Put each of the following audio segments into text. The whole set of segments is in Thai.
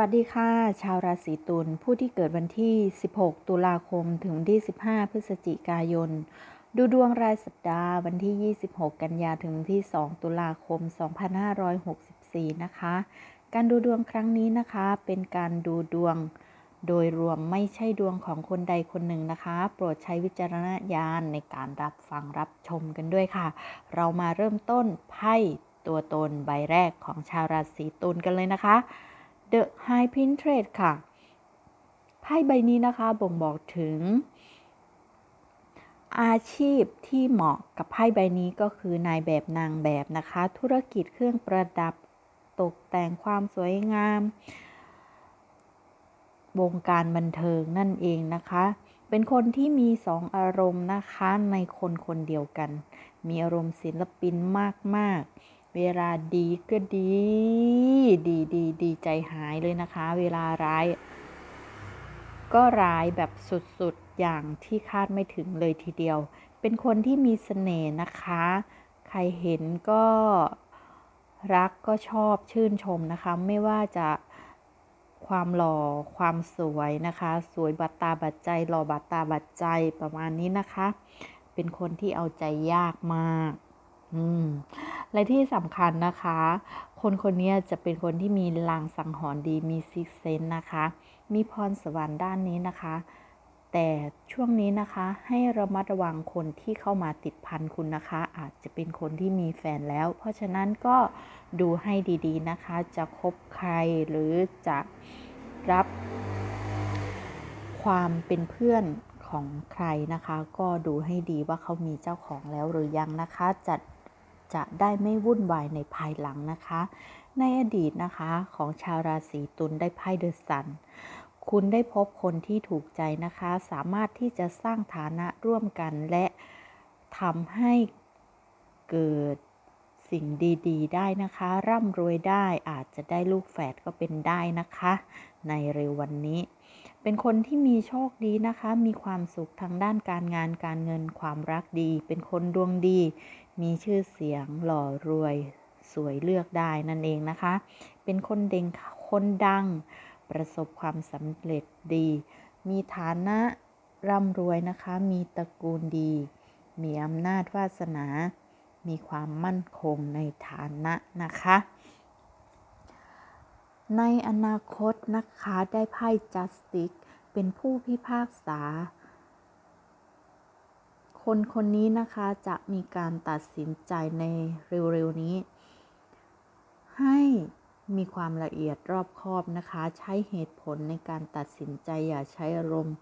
วัสดีค่ะ ชาวราศีตุลผู้ที่เกิดวันที่ 16 ตุลาคมถึงวันที่ 15 พฤศจิกายน ดูดวงรายสัปดาห์วันที่ 26 กันยาถึงวันที่ 2 ตุลาคม 2564 นะคะ การดูดวงครั้งนี้นะคะ เป็นการดูดวงโดยรวมไม่ใช่ดวงของคนใดคนหนึ่งนะคะ โปรดใช้วิจารณญาณในการรับฟังรับชมกันด้วยค่ะ เรามาเริ่มต้นไพ่ตัวตนใบแรกของชาวราศีตุลกันเลยนะคะ The High Priestess ค่ะ ไพ่ใบนี้นะคะบ่งบอกถึง อาชีพที่เหมาะกับไพ่ใบนี้ก็คือนายแบบนางแบบนะคะ ธุรกิจเครื่องประดับตกแต่งความสวยงาม วงการบันเทิงนั่นเองนะคะ เป็นคนที่มีสองอารมณ์นะคะในคนคนเดียวกัน มีอารมณ์ศิลปินมากๆ เวลาดีก็ดี ดีดีดีใจหายเลยนะคะ เวลาร้าย ก็ร้ายแบบสุดๆ อย่างที่คาดไม่ถึงเลยทีเดียว เป็นคนที่มีเสน่ห์นะคะ ใครเห็นก็รักก็ชอบชื่นชมนะคะ ไม่ว่าจะความหล่อความสวยนะคะ สวยบัตตาบัดใจหล่อบัตตาบัดใจประมาณนี้นะคะ เป็นคนที่เอาใจยากมาก อืมและที่สำคัญนะคะ คนคนนี้จะเป็นคนที่มีลางสังหรณ์ดีมีซิกเซนนะคะ มีพรสวรรค์ด้านนี้นะคะ แต่ช่วงนี้นะคะให้ระมัดระวังคนที่เข้ามาติดพันคุณนะคะ อาจจะเป็นคนที่มีแฟนแล้ว เพราะฉะนั้นก็ดูให้ดีๆนะคะ จะคบใครหรือจะรับความเป็นเพื่อนของใครนะคะ ก็ดูให้ดีว่าเขามีเจ้าของแล้วหรือยังนะคะจะ จะได้ไม่วุ่นวายในภายหลังนะคะ ในอดีตนะคะของชาวราศีตุลได้ไพ่เดอะซันคุณได้พบคนที่ถูกใจนะคะ สามารถที่จะสร้างฐานะร่วมกันและทำให้เกิด สิ่งดี ๆ ได้นะคะ ร่ำรวยได้อาจจะได้ลูกแฝดก็เป็นได้นะคะ ในเร็ววันนี้ เป็นคนที่มีโชคดีนะคะ มีความสุขทางด้านการงานการเงินความรักดี เป็นคนดวงดี มีชื่อเสียงหล่อรวยสวยเลือกได้นั่นเองนะคะ เป็นคนเด่งคนดัง ประสบความสำเร็จดี มีฐานะร่ำรวยนะคะ มีตระกูลดี มีอำนาจวาสนา มีความมั่นคงในฐานะนะคะ ในอนาคตนะคะได้ไพ่ Justice เป็นผู้พิพากษา คนคนนี้นะคะจะมีการตัดสินใจในเร็วๆนี้ ให้มีความละเอียดรอบคอบนะคะ ใช้เหตุผลในการตัดสินใจอย่าใช้อารมณ์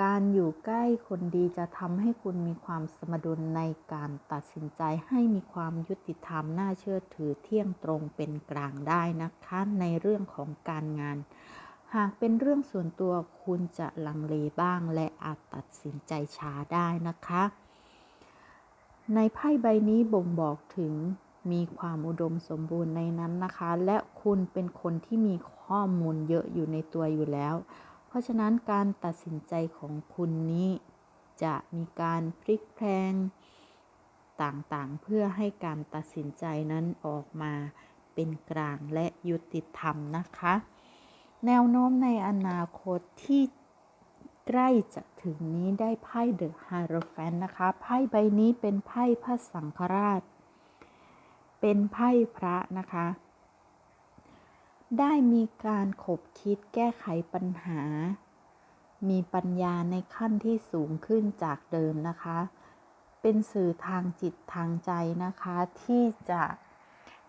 การอยู่ใกล้คนดีจะทำให้คุณมีความสมดุลในการตัดสินใจให้มีความยุติธรรมน่าเชื่อถือเที่ยงตรงเป็นกลางได้นะคะในเรื่องของการงาน หากเป็นเรื่องส่วนตัวคุณจะลังเลบ้างและอาจตัดสินใจช้าได้นะคะ ในไพ่ใบนี้บ่งบอกถึงมีความอุดมสมบูรณ์ในนั้นนะคะ และคุณเป็นคนที่มีข้อมูลเยอะอยู่ในตัวอยู่แล้ว เพราะฉะนั้นการตัดสินใจของคุณนี้ จะมีการพลิกแพลงต่างๆ เพื่อให้การตัดสินใจนั้นออกมาเป็นกลางและยุติธรรมนะคะ แนวโน้มในอนาคตที่ใกล้จะถึงนี้ได้ไพ่เดอะฮาร์โรแฟนนะคะ ไพ่ใบนี้เป็นไพ่พระสังฆราช เป็นไพ่พระนะคะ ได้มีการขบคิดแก้ไขปัญหา มีปัญญาในขั้นที่สูงขึ้นจากเดิมนะคะ เป็นสื่อทางจิตทางใจนะคะ ที่จะ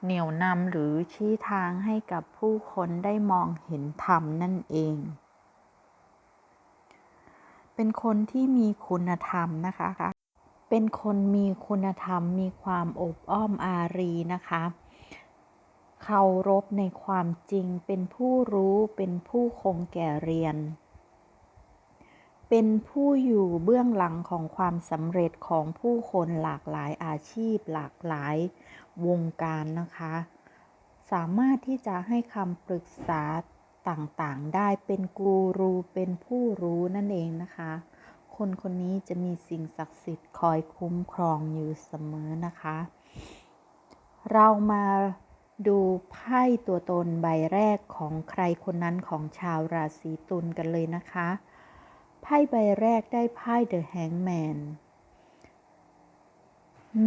เหนี่ยวนำหรือชี้ทางให้กับผู้คนได้มองเห็นธรรมนั่นเอง เป็นคนที่มีคุณธรรมนะคะ เป็นคนมีคุณธรรมมีความอบอ้อมอารีนะคะ เคารพในความจริงเป็นผู้รู้เป็นผู้คงแก่เรียน เป็นผู้อยู่เบื้องหลังของความสำเร็จของผู้คนหลากหลายอาชีพหลากหลายวงการนะคะ สามารถที่จะให้คำปรึกษาต่างๆ ได้เป็นกูรูเป็นผู้รู้นั่นเองนะคะ คนคนนี้จะมีสิ่งศักดิ์สิทธิ์คอยคุ้มครองอยู่เสมอนะคะ เรามา ดูไพ่ตัวตนใบแรกของใครคนนั้นของชาวราศีตุลกันเลยนะคะ ไพ่ใบแรกได้ไพ่ The Hangman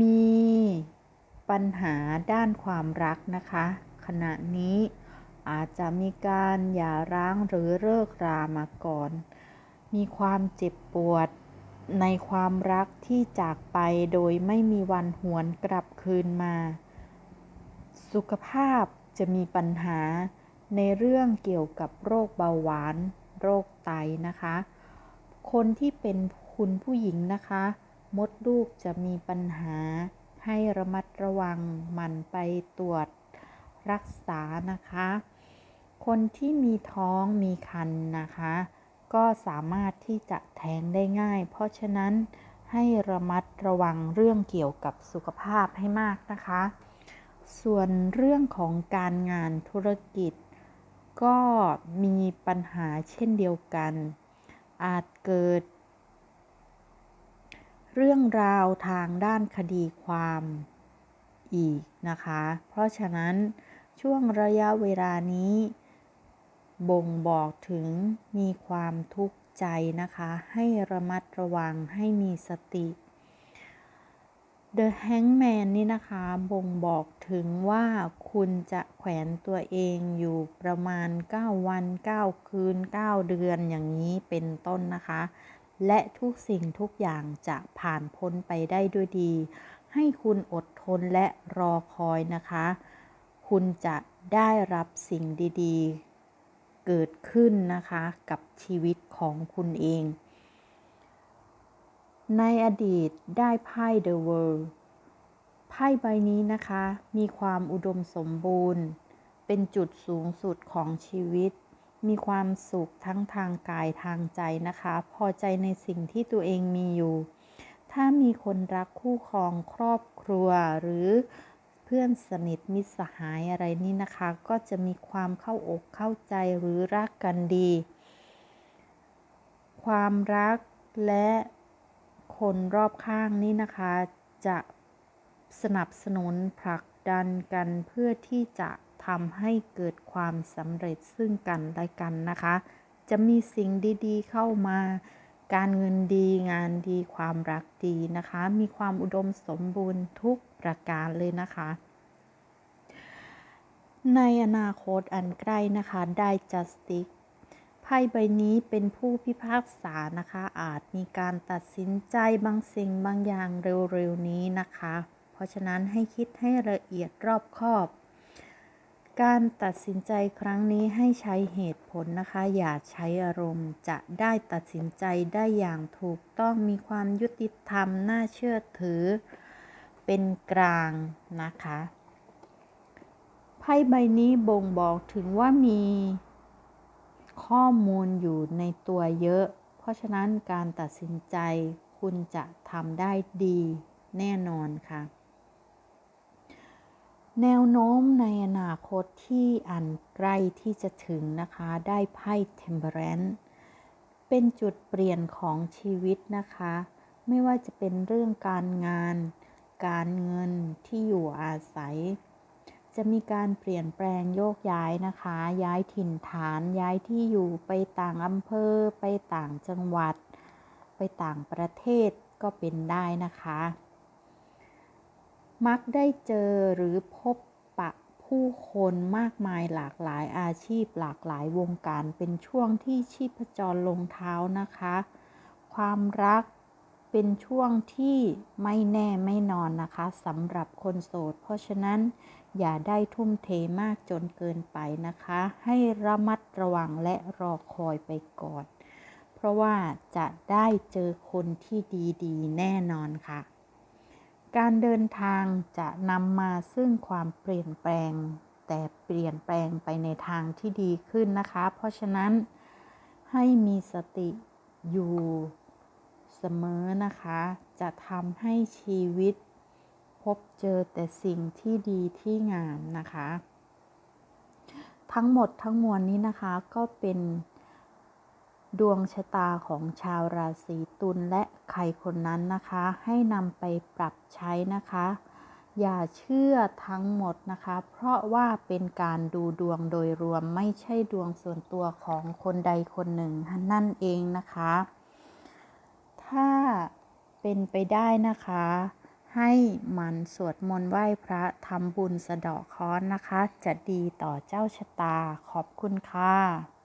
มีปัญหาด้านความรักนะคะ ขณะนี้อาจจะมีการหย่าร้างหรือเลิกรามาก่อน มีความเจ็บปวดในความรักที่จากไปโดยไม่มีวันหวนกลับคืนมา สุขภาพจะมีปัญหาในเรื่องเกี่ยวกับโรคเบาหวาน โรคไตนะคะ คนที่เป็นคุณผู้หญิงนะคะ มดลูกจะมีปัญหา ให้ระมัดระวังหมันไปตรวจรักษานะคะ คนที่มีท้องมีคันนะคะ ก็สามารถที่จะแท้งได้ง่าย เพราะฉะนั้นให้ระมัดระวังเรื่องเกี่ยวกับสุขภาพให้มากนะคะ ส่วนเรื่องของการงานธุรกิจ ก็มีปัญหาเช่นเดียวกัน อาจเกิด เรื่องราวทางด้านคดีความอีกนะคะ เพราะฉะนั้นช่วงระยะเวลานี้ บ่งบอกถึงมีความทุกข์ใจนะคะ ให้ระมัดระวังให้มีสติ The Hangman นี่นะคะบ่งบอกถึงว่าคุณจะแขวนตัวเองอยู่ประมาณ 9 วัน 9 คืน 9 เดือนอย่างนี้เป็นต้นนะคะ และทุกสิ่งทุกอย่างจะผ่านพ้นไปได้ด้วยดี ให้คุณอดทนและรอคอยนะคะ คุณจะได้รับสิ่งดีๆ เกิดขึ้นนะคะกับชีวิตของคุณเอง ในอดีตได้ไพ่ The World ไพ่ใบนี้นะคะ มีความอุดมสมบูรณ์ เป็นจุดสูงสุดของชีวิต มีความสุขทั้งทางกายทางใจนะคะ พอใจในสิ่งที่ตัวเองมีอยู่ ถ้ามีคนรักคู่ครองครอบครัวหรือเพื่อนสนิทมิตรสหายอะไรนี่นะคะ ก็จะมีความเข้าอกเข้าใจหรือรักกันดี ความรักและ คนรอบข้างนี่นะคะ จะสนับสนุนผลักดันกันเพื่อที่จะทำให้เกิดความสำเร็จซึ่งกันและกันนะคะ จะมีสิ่งดีๆเข้ามา การเงินดีงานดีความรักดีนะคะ มีความอุดมสมบูรณ์ทุกประการเลยนะคะ ในอนาคตอันใกล้นะคะได้ justice ไพ่ใบนี้เป็นผู้พิพากษานะคะ อาจมีการตัดสินใจบางสิ่งบางอย่างเร็วๆนี้นะคะ เพราะฉะนั้นให้คิดให้ละเอียดรอบคอบ การตัดสินใจครั้งนี้ให้ใช้เหตุผลนะคะ อย่าใช้อารมณ์จะได้ตัดสินใจได้อย่างถูกต้องมีความยุติธรรมน่าเชื่อถือ เป็นกลางนะคะไพ่ใบนี้บ่งบอกถึงว่ามี ข้อมูลอยู่ในตัวเยอะ เพราะฉะนั้นการตัดสินใจคุณจะทำได้ดีแน่นอนค่ะ แนวโน้มในอนาคตที่อันใกล้ที่จะถึงนะคะ ได้ไพ่ Temperance เป็นจุดเปลี่ยนของชีวิตนะคะ ไม่ว่าจะเป็นเรื่องการงาน การเงินที่อยู่อาศัย จะมีการเปลี่ยนแปลงโยกย้ายนะคะ ย้ายถิ่นฐานย้ายที่อยู่ไปต่างอำเภอ ไปต่างจังหวัด ไปต่างประเทศก็เป็นได้นะคะ มักได้เจอหรือพบปะผู้คนมากมายหลากหลายอาชีพหลากหลายวงการเป็นช่วงที่ชีพจรลงเท้านะคะ ความรัก เป็นช่วงที่ไม่แน่ไม่นอนนะคะสำหรับคนโสด เพราะฉะนั้นอย่าได้ทุ่มเทมากจนเกินไปนะคะ ให้ระมัดระวังและรอคอยไปก่อน เพราะว่าจะได้เจอคนที่ดีๆ แน่นอนค่ะ การเดินทางจะนำมาซึ่งความเปลี่ยนแปลง แต่เปลี่ยนแปลงไปในทางที่ดีขึ้นนะคะ เพราะฉะนั้นให้มีสติอยู่ สมอนะคะ จะทำให้ชีวิต พบเจอแต่สิ่งที่ดีที่งามนะคะ ทั้งหมดทั้งมวลนี้นะคะก็เป็นดวงชะตาของชาวราศีตุลและใครคนนั้นนะคะ ให้นำไปปรับใช้นะคะ อย่าเชื่อทั้งหมดนะคะ เพราะว่าเป็นการดูดวงโดยรวมไม่ใช่ดวงส่วนตัวของคนใดคนหนึ่งนั่นเองนะคะ ถ้าเป็นไปได้นะคะ ให้มันสวดมนต์ไหว้พระทำบุญสะเดาะค้อนนะคะ จะดีต่อเจ้าชะตาขอบคุณค่ะ